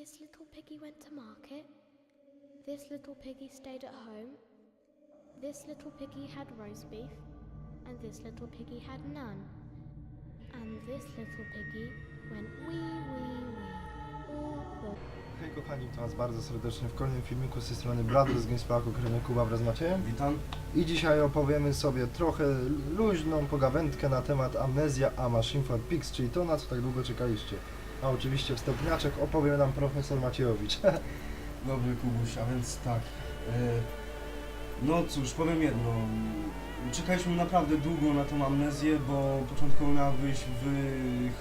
This little piggy went to market. This little piggy stayed at home. This little piggy had roast beef. And this little piggy had none. And this little piggy went wee wee wee all the Hej kochani, witam was bardzo serdecznie w kolejnym filmiku z tej strony Brothers Games Park, Ukrainy Kuba wraz z Maciejem. Witam. I dzisiaj opowiemy sobie trochę luźną pogawędkę na temat Amnesia a Machine for Pigs, czyli to na co tak długo czekaliście. A oczywiście wstępniaczek opowie nam profesor Maciejowicz. Dobry Kubuś, a więc tak. e, No cóż, powiem jedno. Czekaliśmy naprawdę długo na tą amnezję, bo początkowo miała wyjść w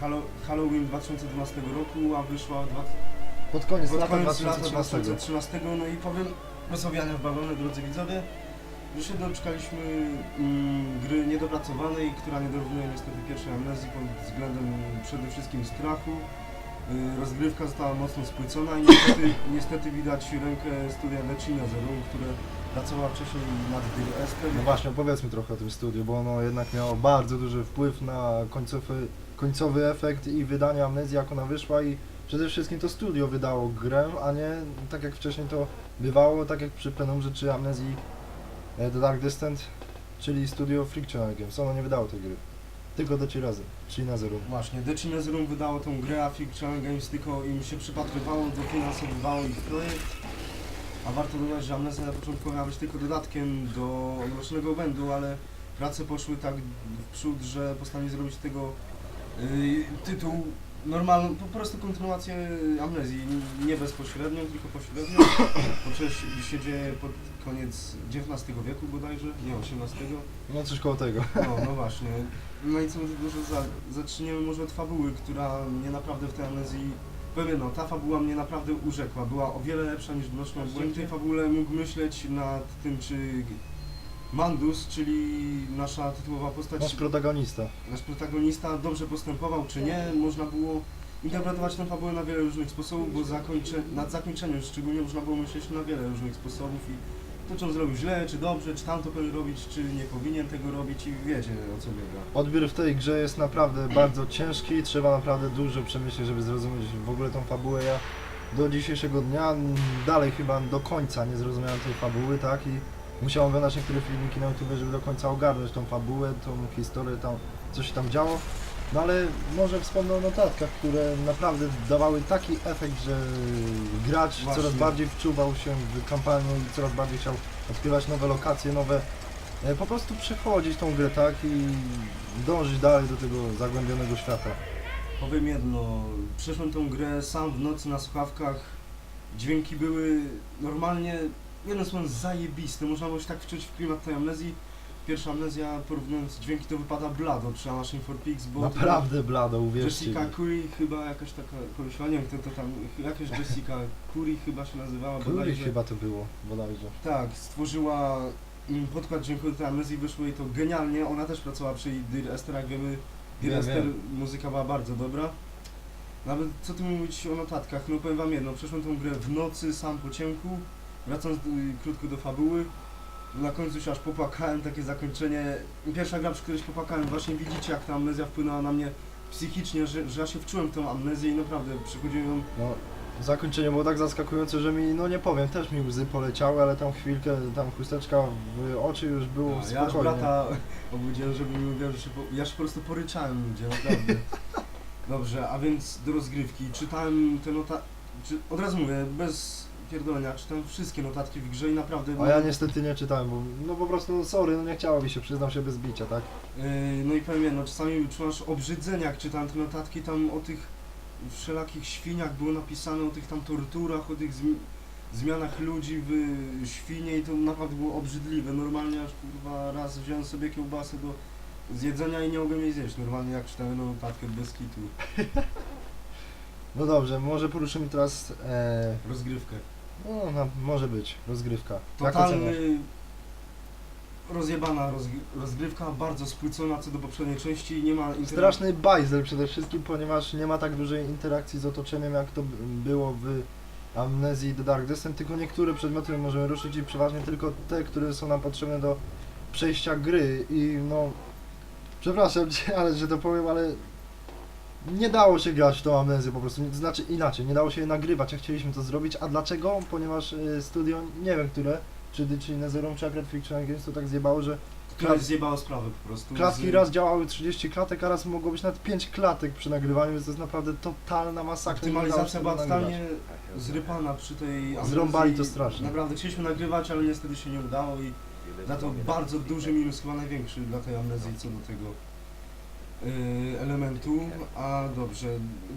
Hallo- Halloween 2012 roku, a wyszła dwa, Pod koniec pod lata koniec 2013. 2013. No i powiem, rozmawiania w balony, drodzy widzowie, że się doczekaliśmy mm, gry niedopracowanej, która nie dorównuje niestety pierwszej amnezji pod względem przede wszystkim strachu. Y, Rozgrywka została mocno spłycona i niestety, niestety widać rękę studia Decina Zero, które pracowała wcześniej nad DLS-kiem. No właśnie, opowiedzmy trochę o tym studiu, bo ono jednak miało bardzo duży wpływ na końcowy, końcowy efekt i wydanie Amnezji, jak ona wyszła i przede wszystkim to studio wydało grę, a nie tak jak wcześniej to bywało, tak jak przy Penumrze czy Amnezji e, The Dark Descent, czyli studio Frictional Games. Ono nie wydało tej gry. Tylko do razy, czyli na zero. Właśnie, Decina Zero wydało tą grę, a Games tylko im się przypatrywało, dofinansowywało ich projekt. A warto dodać, że Amnesia na początku miała być tylko dodatkiem do Odrocznego Będu, ale prace poszły tak w przód, że postanowili zrobić tego yy, tytuł normalną, po prostu kontynuację Amnezji, nie bezpośrednią, tylko pośrednią. Coś się dzieje pod koniec XIX wieku bodajże, nie XVIII. No coś koło tego. No, no właśnie. No i co może za, zaczniemy może od fabuły, która mnie naprawdę w tej amnezji... Powiem no, ta fabuła mnie naprawdę urzekła. Była o wiele lepsza niż Donośna Obłęd. W tej fabule mógł myśleć nad tym, czy Mandus, czyli nasza tytułowa postać, Nasz protagonista. nasz protagonista dobrze postępował, czy nie. Można było interpretować tę fabułę na wiele różnych sposobów, bo zakończe, nad zakończeniem szczególnie można było myśleć na wiele różnych sposobów i to, czy on zrobił źle, czy dobrze, czy tamto powinien robić, czy nie powinien tego robić i wiecie o co biega. Odbiór w tej grze jest naprawdę bardzo ciężki trzeba naprawdę dużo przemyśleć, żeby zrozumieć w ogóle tą fabułę. Ja do dzisiejszego dnia dalej chyba do końca nie zrozumiałem tej fabuły, tak? I musiałem oglądać niektóre filmiki na YouTube, żeby do końca ogarnąć tą fabułę, tą historię, tam, co się tam działo. No ale może wspomnę o notatkach, które naprawdę dawały taki efekt, że gracz Właśnie. coraz bardziej wczuwał się w kampanię i coraz bardziej chciał odkrywać nowe lokacje, nowe e, po prostu przechodzić tą grę, tak, i dążyć dalej do tego zagłębionego świata. Powiem jedno, przeszłem tą grę sam w nocy na słuchawkach. Dźwięki były normalnie, jeden słowo zajebiste. Można było się tak wczuć w klimat tej amnezji. Pierwsza amnezja, porównując dźwięki, to wypada blado przy Machine for Pigs, bo Naprawdę blado, uwierzcie Jessica mi. Curry chyba jakaś taka koleżanka, nie wiem kto to tam, jakaś Jessica Curry chyba się nazywała Który bodajże. chyba to było, bodajże. Tak, stworzyła mm, podkład dźwiękowy tej amnezji, wyszło jej to genialnie. Ona też pracowała przy Dear Esther, jak wiemy. Dear Wiem, Esther, wiem. muzyka była bardzo dobra. Nawet co tu mówić o notatkach, no powiem wam jedno, przeszłem tą grę w nocy, sam po ciemku, wracając y, krótko do fabuły. Na końcu się aż popłakałem, takie zakończenie. Pierwsza gra, przy której się popłakałem, właśnie widzicie jak ta amnezja wpłynęła na mnie psychicznie, że, że ja się wczułem w tą amnezję i naprawdę przychodziłem ją No, zakończenie było tak zaskakujące, że mi, no nie powiem, też mi łzy poleciały, ale tam chwilkę, tam chusteczka w oczy już było Ja aż spokojnie. brata obudziłem, żeby mi mówił, że się po... Ja się po prostu poryczałem ludzie, naprawdę. Dobrze, a więc do rozgrywki. Czytałem te nota... Czy... Od razu mówię, bez pierdolenia, czytałem wszystkie notatki w grze i naprawdę... A ja niestety nie czytałem, bo no po prostu, no sorry, no nie chciało mi się, przyznam się bez bicia, tak? Yy, no i powiem jedno, czasami czułaś obrzydzenia, jak czytałem te notatki, tam o tych wszelakich świniach było napisane, o tych tam torturach, o tych zmi... zmianach ludzi w świnie i to naprawdę było obrzydliwe. Normalnie aż kurwa raz wziąłem sobie kiełbasę do zjedzenia i nie mogłem jej zjeść. Normalnie jak czytałem notatkę bez kitu. No dobrze, może poruszymy teraz, e, Rozgrywkę. No, no może być, rozgrywka. Jak oceniasz? Totalny rozjebana rozg rozgrywka, bardzo spłycona co do poprzedniej części, nie ma. Straszny bajzel przede wszystkim, ponieważ nie ma tak dużej interakcji z otoczeniem, jak to b- było w Amnezji The Dark Descent, tylko niektóre przedmioty możemy ruszyć i przeważnie tylko te, które są nam potrzebne do przejścia gry i no... Przepraszam cię, ale że to powiem, ale nie dało się grać w tą amnezję po prostu, to znaczy inaczej, nie dało się nagrywać, jak chcieliśmy to zrobić, a dlaczego? Ponieważ y, studio, nie wiem które, czy czy Nezerum, czy akurat Fiction Games to tak zjebało, że Która zjebała sprawę po prostu. klatki raz działały 30 klatek, a raz mogło być nawet 5 klatek przy nagrywaniu, więc to jest naprawdę totalna masakra. Optymalizacja była nagrywać. totalnie zrypana przy tej. Zrąbali to strasznie. Naprawdę chcieliśmy nagrywać, ale niestety się nie udało i za to bardzo duży minus, chyba największy dla tej amnezji co do tego elementu. A dobrze,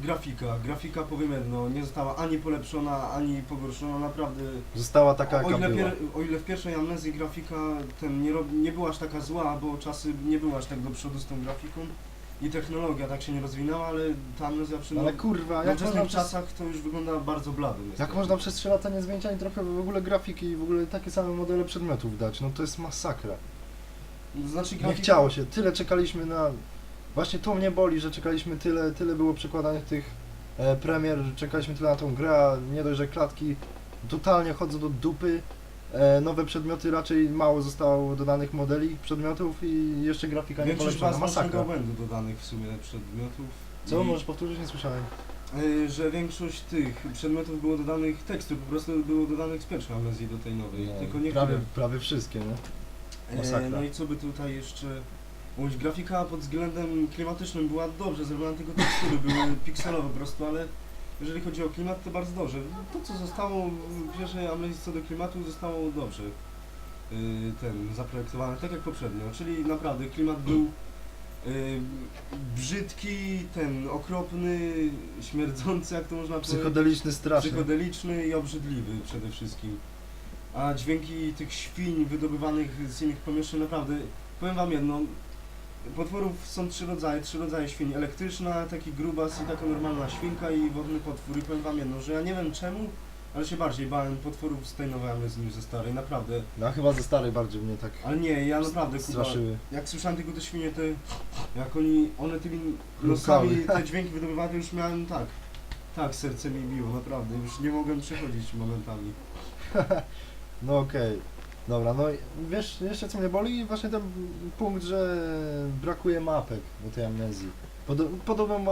grafika. Grafika powiem jedno, nie została ani polepszona, ani pogorszona, naprawdę. Została taka o, jaka ile była. pier, o ile w pierwszej amnezji grafika ten nie, rob, nie była aż taka zła, bo czasy nie była aż tak do przodu z tą grafiką i technologia tak się nie rozwinęła, ale ta amnezja przy Ale kurwa, w jak można, nowoczesnych przez, czasach to już wygląda bardzo blado. jak niestety. można przez 3 lata nie zmienić ani trochę w ogóle grafiki i w ogóle takie same modele przedmiotów dać, no to jest masakra. Znaczy Nie grafika, chciało się, tyle czekaliśmy na... Właśnie to mnie boli, że czekaliśmy tyle, tyle było przekładanych tych e, premier, że czekaliśmy tyle na tą grę, a nie dość, że klatki totalnie chodzą do dupy, e, nowe przedmioty raczej mało zostało dodanych modeli przedmiotów i jeszcze grafika nie Większość polepszona, was masakra. błędu dodanych w sumie przedmiotów. Co, I, możesz powtórzyć? Nie słyszałem. y, Że większość tych przedmiotów było dodanych tekstur, po prostu było dodanych z pierwszej amnezji do tej nowej, No, tylko niektóre. prawie, prawie wszystkie, nie? E, masakra. No i co by tutaj jeszcze mówić, grafika pod względem klimatycznym była dobrze zrobiona, tylko tekstury były pikselowe po prostu, ale jeżeli chodzi o klimat, to bardzo dobrze. To co zostało w pierwszej amnezji co do klimatu, zostało dobrze y, ten zaprojektowane, tak jak poprzednio, czyli naprawdę klimat był y, brzydki, ten okropny, śmierdzący, jak to można powiedzieć. Psychodeliczny straszny. Psychodeliczny i obrzydliwy przede wszystkim. A dźwięki tych świń wydobywanych z innych pomieszczeń naprawdę, powiem wam jedno, potworów są trzy rodzaje, trzy rodzaje świń. Elektryczna, taki grubas i taka normalna świnka i wodny potwór. I powiem wam jedno, że ja nie wiem czemu, ale się bardziej bałem potworów z tej nowej niż ze starej, naprawdę. No chyba ze starej bardziej mnie tak Ale nie, ja naprawdę straszyły. jak słyszałem tylko te świnie, te, jak oni, one tymi nosami te dźwięki wydobywały, to już miałem tak, tak, serce mi biło, naprawdę, już nie mogłem przechodzić momentami. No okej. Dobra, no i wiesz, jeszcze co mnie boli? Właśnie ten punkt, że brakuje mapek do tej amnezji. Podo podobno ma,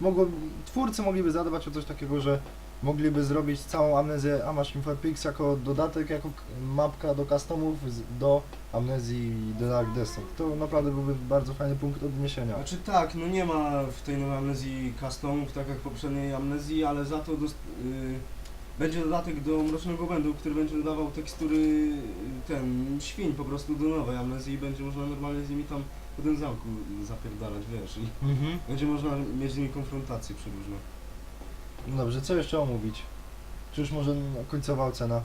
mogło, twórcy mogliby zadawać o coś takiego, że mogliby zrobić całą amnezję Amazon for Pix jako dodatek, jako mapka do customów do amnezji The Dark Descent. To naprawdę byłby bardzo fajny punkt odniesienia. Znaczy tak, no nie ma w tej nowej amnezji customów, tak jak w poprzedniej amnezji, ale za to dost, y, będzie dodatek do Mrocznego Będu, który będzie dodawał tekstury y, ten, świń po prostu do nowej amnezji i będzie można normalnie z nimi tam po tym zamku zapierdalać, wiesz, i Mhm. będzie można mieć z nimi konfrontację przeróżne. No dobrze, co jeszcze omówić? Czy już może końcowa ocena?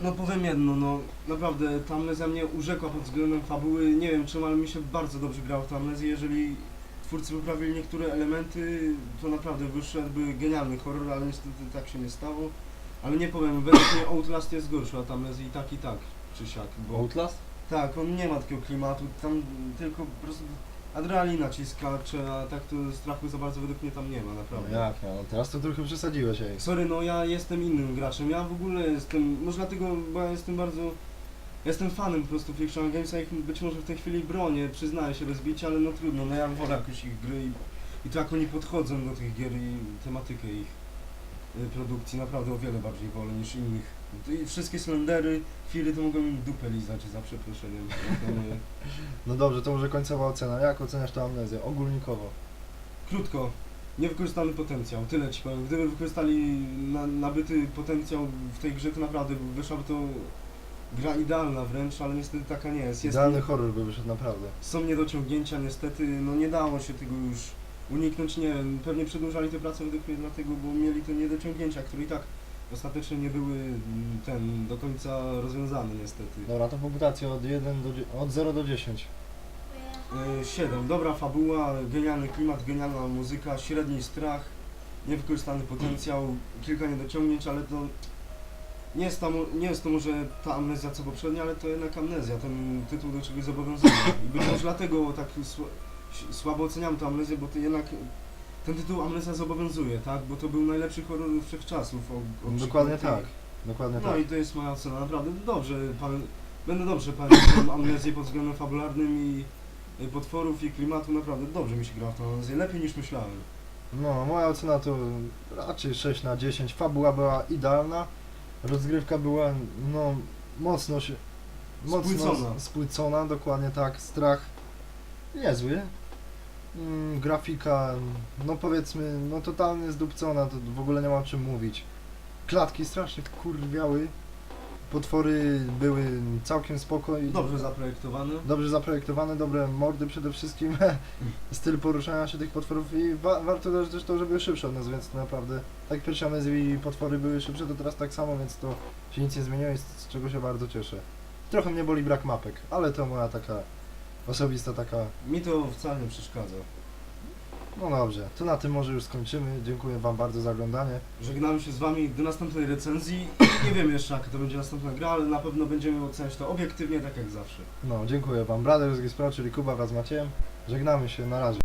No powiem jedno, no naprawdę ta amnezja mnie urzekła pod względem fabuły, nie wiem czemu, ale mi się bardzo dobrze grało w tę amnezję, jeżeli twórcy poprawili niektóre elementy, to naprawdę wyszedłby genialny horror, ale niestety tak się nie stało. Ale nie powiem, według mnie Outlast jest gorszy od amnezji i tak i tak, czy siak, bo Outlast? tak, on nie ma takiego klimatu, tam tylko po prostu adrenalina ci skacze, a tak to strachu za bardzo według mnie tam nie ma, No naprawdę. jak, nie? no teraz to trochę przesadziłeś, ej. Sorry, no ja jestem innym graczem. Ja w ogóle jestem, może dlatego, bo ja jestem bardzo, jestem fanem po prostu Fiction Games, a ich być może w tej chwili bronię, przyznaję się bez bicia, ale no trudno, no ja wolę jakoś ich gry i, i to jak oni podchodzą do tych gier i tematykę ich y, produkcji naprawdę o wiele bardziej wolę niż innych. I wszystkie Slendery, Firy to mogą im dupę lizać za przeproszeniem. No dobrze, to może końcowa ocena. Jak oceniasz tę amnezję? Ogólnikowo. Krótko, niewykorzystany potencjał, tyle ci powiem. Gdyby wykorzystali na, nabyty potencjał w tej grze, to naprawdę wyszłaby to gra idealna wręcz, ale niestety taka nie jest. jest Idealny horror by wyszedł naprawdę. są niedociągnięcia, niestety, no nie dało się tego już uniknąć, nie wiem, pewnie przedłużali te prace według mnie dlatego, bo mieli te niedociągnięcia, które i tak ostatecznie nie były mm, ten do końca rozwiązane niestety. Dobra, to punktacja od 1 do, dzie- od 0 do 10. 7. Dobra fabuła, genialny klimat, genialna muzyka, średni strach, niewykorzystany potencjał, kilka niedociągnięć, ale to nie jest, tam, nie jest to może ta amnezja co poprzednia, ale to jednak amnezja, ten tytuł do czegoś zobowiązuje. I być może dlatego tak sł słabo oceniam tę amnezję, bo to jednak ten tytuł amnezja zobowiązuje, tak? Bo to był najlepszy horror wszechczasów. O, o Dokładnie tak. Dokładnie no tak. i to jest moja ocena, naprawdę dobrze, pan, będę dobrze pamiętał tę amnezję pod względem fabularnym i y, potworów i klimatu naprawdę dobrze mi się gra w to Amnezję, lepiej niż myślałem. No, moja ocena to raczej 6 na 10. Fabuła była idealna. Rozgrywka była, no, mocno się... Mocno Spłycona. spłycona, dokładnie tak. Strach niezły. Mm, grafika, no powiedzmy, no totalnie zdupcona, to w ogóle nie ma o czym mówić. Klatki strasznie kurwiały. Potwory były całkiem spokojne. Dobrze zaprojektowane. Dobrze zaprojektowane, dobre mordy przede wszystkim, styl poruszania się tych potworów i wa warto też, też to, że były szybsze od nas, więc naprawdę, tak jak pierwsze amnezji potwory były szybsze, to teraz tak samo, więc to się nic nie zmieniło i z, z czego się bardzo cieszę. Trochę mnie boli brak mapek, ale to moja taka osobista taka, Mi to wcale nie przeszkadza. No dobrze, to na tym może już skończymy, dziękuję wam bardzo za oglądanie. Żegnamy się z wami do następnej recenzji. Nie wiem jeszcze jaka to będzie następna gra, ale na pewno będziemy oceniać to obiektywnie, tak jak zawsze. No, dziękuję wam, Brothers Pro, czyli Kuba wraz z Maciejem, żegnamy się, na razie.